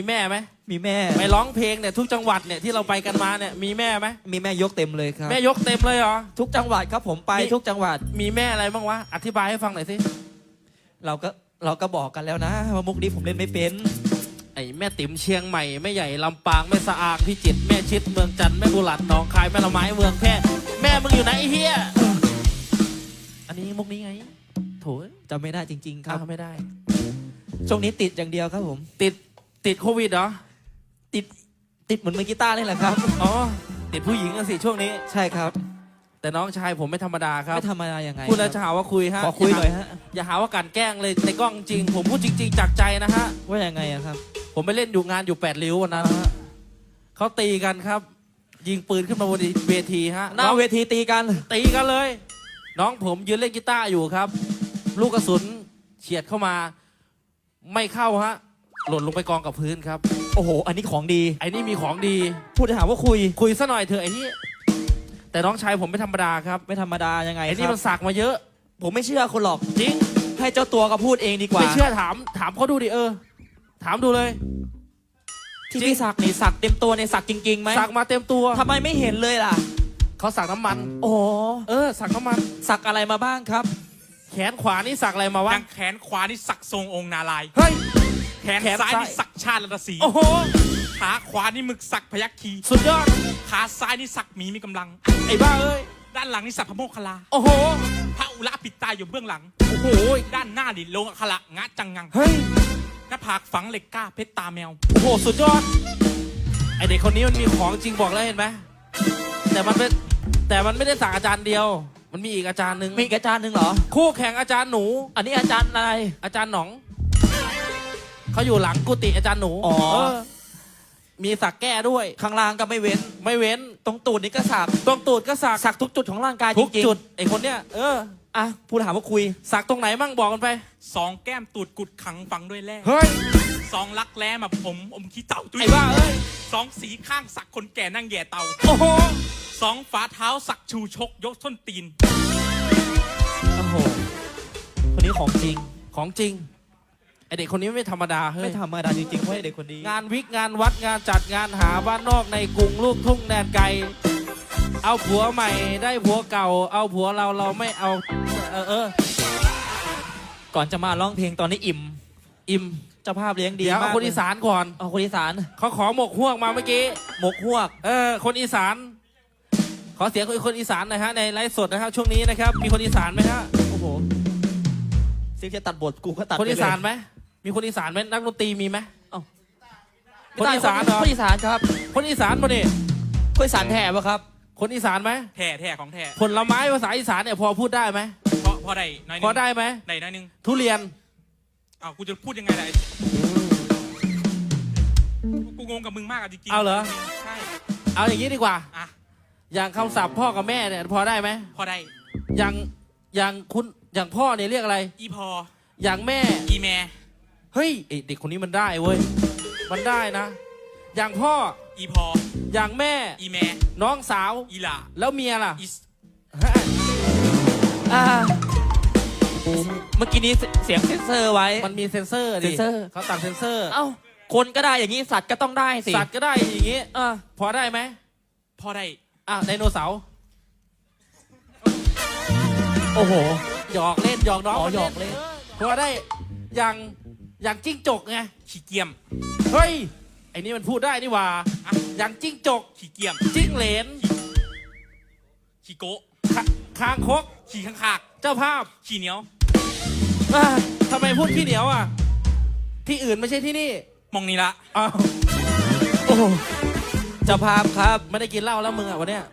มีแม่ไหมมีแม่ ไปร้องเพลงเนี่ยทุกจังหวัดเนี่ยที่เราไปกันมาเนี่ยมีแม่ไหมมีแม่ยกเต็มเลยครับ แม่ยกเต็มเลยเหรอ ทุกจังหวัดครับผมไปมี ทุกจังหวัด มีแม่อะไรบ้างวะอธิบายให้ฟังหน่อยสิเราก็เราก็บอกกันแล้วนะว่ามุกนี้ผมเล่นไม่เป็นไอ้แม่ติ๋มเชียงใหม่แม่ใหญ่ลำปางแม่สะอางพิจิตรแม่ชิดเมืองจันทร์แม่บุหลัดหนองคายแม่ละไม้เมืองแพร่แม่มึงอยู่ไหนไอ้เฮียอันนี้มุกนี้ไงโถยจำไม่ได้จริง ๆ ครับ อ้าวไม่ได้ ช่วงนี้ติดอย่างเดียวครับผม ติด ติดโควิดเหรอ ติดติดเหมือนมือกีตาร์นี่แหละครับ อ๋อ ติดผู้หญิงกันสิช่วงนี้ ใช่ครับ แต่น้องชายผมไม่ธรรมดาครับ ไม่ธรรมดายังไงพูดแล้วคจะรับหาว่าคุยฮะขอคุยหน่อยฮะ อย่าหาว่าการแกล้งเลยในกล้องจริง ผมพูดจริง ๆ จากใจนะฮะ ว่ายังไงอะครับ ผมไปเล่นอยู่งานอยู่แปดริ้ววันนั้นฮะเขาตีกันครับ ยิงปืนขึ้นมาบนเวทีฮะหน้าน้องเวทีตีกัน ตีกันเลย น้องผมยืนเล่นกีตาร์อยู่ครับ ลูกกระสุนเฉียดเข้ามา ไม่เข้าฮะ หล่นลงไปกองกับพื้นครับ โอ้โห อันนี้ของดี ไอ้นี่มีของดี พูดจะหาว่าคุย คุยซะหน่อยเถอะไอ้นี่ แต่น้องชายผมไม่ธรรมดาครับ ไม่ธรรมดายังไงไอ้คนี่รัมับนสักมาเยอะ ผมไม่เชื่อคนหรอก จริง ให้เจ้าตัวก็พูดเองดีกว่าไม่เชื่อถาม ถามเขาดูดิเออ ถามดูเลย ที่จริง พี่สักนี่สักเต็มตัวในสักจริงๆไหมสักมาเต็มตัวทำไมไม่เห็นเลยล่ะ เขาสักน้ำมัน โอ้เออ สักน้ำมัน สักอะไรมาบ้างครับ แขนขวานี่สักอะไรมาวะ ดังแขนขวานี่สักทรงองค์นารายณ์เฮ้ยแข นแขนซ้ายซ้าย นี่สักชาติรัตสีโอ้โห ขาขวานี่หมึกสักพยัคฆีสุดยอด ขาซ้ายนี่สักหมีมีกำลัง ไอ้บ้าเอ้ย ด้านหลังนี่สักพระโมคคัลลาโอ้โห พระอุระปิดตาอยู่เบื้องหลัง โอ้โห ด้านหน้าดิโลงอัคระงะจังงัง เฮ้ย หน้าผากฝังเหล็กกล้าเพชรตาแมว โอ้โห สุดยอด ไอเด็กคนนี้มันมีของจริงบอกแล้วเห็นไหม แต่มันเป็นแต่มันไม่ได้สักอาจารย์เดียว มันมีอีกอาจารย์หนึ่งมีอีกอาจารย์หนึ่งเหรอ คู่แข่งอาจารย์หนู อันนี้อาจารย์อะไร อาจารย์หนอง เขาอยู่หลังกุฏิอาจารย์หนูอ๋อเออมีสักแก้ด้วย ข้างล่างก็ไม่เว้น ไม่เว้นตรงตูดนี่ก็สัก ตรงตูดก็สักสักทุกจุดของร่างกายจทุกริงจุดไอคนเนี้ยเออๆอะพูดถามว่าคุย สักตรงไหนมั่งบอกกันไป สองแก้มตูดกุดขังฝังด้วยแร่เฮ้ย สองลักแร้มาผมอมขี้เต่าจุ้ยไอ้บ้าเอ้ย สองสีข้างสักคนแก่นั่งแย่เตาโอ้โหสองฝาเท้าสักชูชกยกส้นตีน โอ้โหคนนี้ของจริงของจริง ไอเด็กคนนี้ไม่ธรรมดาเฮ้ไม่ย ธรรมดาจริงๆเพราะไอ้เด็กคนนี้งานวิกงานวัดงานจัดงานหาบ้านนอกในกรุงลูกทุ่งแดนไกล เอาผัวใหม่ได้ผัวเก่า เอาผัวเราเราไม่เอา เออเออก่อนจะมาร้องเพลงตอนนี้อิ่มอิ่มเจ้าภาพเลี้ยงดีเดี๋ยวมาเอากคนอีสานก่อน เอาคนอีสานเขาขอหมกฮวกมาเมื่อกี้ หมกฮวก เออ คนอีสาน ขอเสียงคนคนอีสานหน่อยฮะในไลฟ์สดนะครับ ช่วงนี้นะครับ มีคนอีสานไหมฮะ โอ้โหซิงจะตัดบทกูก็ตัดคนอีสานไปเลยไหม มีคนอีสานไหมนักดนตรีมีไหมเอ้า คนอีสานเหรอคนอีสานครับคนอีสานปะเนี่ยคนอีสานแท้ปะครับ คนอีสานไหมแท้แท้ของแท้ผลไม้ภาษาอีสานเนี่ยพอพูดได้ไหมพอพอได้น้อยหนึพองได้ไหมได้น้อยหนึงทุเรียนอ้าวกูจะพูดยังไงล่ะไอ้กูงงกับมึงมากอะจริงๆเอาเหรอ ใช่เอาอย่างนี้ดีกว่า อะอย่างคำศัพท์พ่อกับแม่เนี่ยพอได้ไหมพอได้อย่างอย่างคุณอย่างพ่อเนี่ยเรียกอะไร อีพออย่างแม่อีแม่ เฮ้ยไอ้เด็กคนนี้มันได้เว้ย มันได้นะ อย่างพ่อ อีพอ อย่างแม่ อีแม่ น้องสาว อีหล่าแล้วเมียล่ะอีสฮะอ่าเมื่อกี้นี้เสียงเซ็นเซอร์ไว้ มันมีเซ็นเซอร์ดิเซ็นเซอร์ เขาตัดเซ็นเซอร์ เอ้า คนก็ได้อย่างนี้สัตว์ก็ต้องได้สิสัตว์ก็ได้อย่างงี้ อะพอได้ไหมพอได้ อะไดโนเสาร์ โอ้โห หยอกเล่นหยอกน้องอ๋อมันหยอกเล่น พอได้อย่าง อย่างจิ้งจกไง ขี้เกียม เฮ้ย ไอ้นี่มันพูดได้นี่หว่าอะอย่างจิ้งจก ขี้เกียม จิ้งเหลนขี้โกะคคางคก ขี้ข้างคากเจ้าภาพขี้เหนียวอะทำไมพูดขี้เหนียวอะ ที่อื่นไม่ใช่ที่นี่มองนี่ละ อ้าวโอ้โหเจ้าภาพครับ ไม่ได้กินเหล้าแล้วมึงอะวันเนี้ย